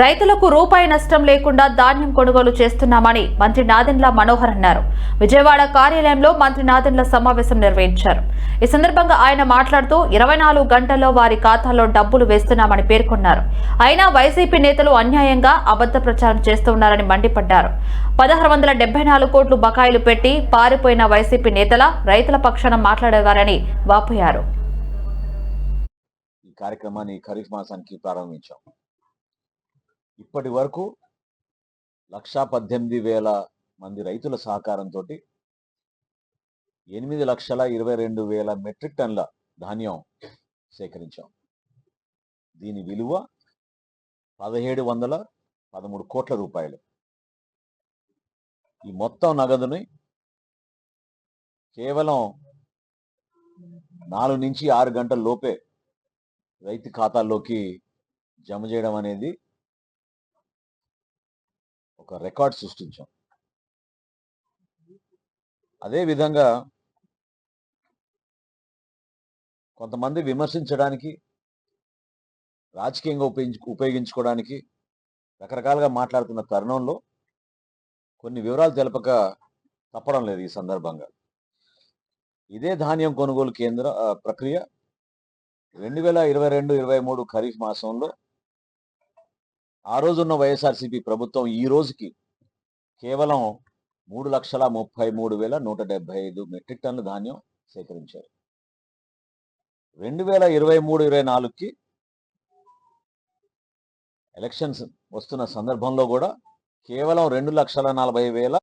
రైతులకు రూపాయి నష్టం లేకుండా ధాన్యం కొనుగోలు చేస్తున్నామని మంత్రి నాదెండ్ల మనోహర్ అన్నారు. విజయవాడ కార్యాలయంలో మంత్రి నాదెండ్ల సమావేశం నిర్వహించారు. ఈ సందర్భంగా ఆయన మాట్లాడుతూ ఇరవై నాలుగు గంటల్లో వారి ఖాతాల్లో డబ్బులు వేస్తున్నామని పేర్కొన్నారు. అయినా వైసీపీ నేతలు అన్యాయంగా అబద్ధ ప్రచారం చేస్తున్నారని మండిపడ్డారు. పదహారు వందల డెబ్బై నాలుగు కోట్లు బకాయిలు పెట్టి పారిపోయిన వైసీపీ నేతల రైతుల పక్షాన మాట్లాడేవారని వాపోయారు. ఈ కార్యక్రమాన్ని ఖరీఫ్ మాసానికి ప్రారంభించాం. ఇప్పటి వరకు లక్షా పద్దెనిమిది వేల మంది రైతుల సహకారంతో ఎనిమిది లక్షల ఇరవై రెండు వేల మెట్రిక్ టన్ల ధాన్యం సేకరించాం. దీని విలువ పదిహేడు వందల పదమూడు కోట్ల రూపాయలు. ఈ మొత్తం నగదుని కేవలం నాలుగు నుంచి ఆరు గంటల లోపే రైతు ఖాతాల్లోకి జమ చేయడం అనేది ఒక రికార్డ్ సృష్టించాం. అదే విధంగా కొంతమంది విమర్శించడానికి రాజకీయంగా ఉపయోగించు ఉపయోగించుకోవడానికి రకరకాలుగా మాట్లాడుతున్న తరుణంలో కొన్ని వివరాలు తెలపక తప్పడం లేదు ఈ సందర్భంగా. ఇదే ధాన్యం కొనుగోలు కేంద్ర ప్రక్రియ రెండు వేల ఇరవై రెండు ఇరవై మూడు ఖరీఫ్ మాసంలో ఆ రోజున్న వైఎస్ఆర్సీపీ ప్రభుత్వం ఈ రోజుకి కేవలం మూడు లక్షల ముప్పై మూడు వేల నూట డెబ్బై ఐదు మెట్రిక్ టన్ను ధాన్యం సేకరించారు. రెండు వేల ఇరవై మూడు ఇరవై నాలుగుకి ఎలక్షన్స్ వస్తున్న సందర్భంలో కూడా కేవలం రెండు లక్షల నలభై వేల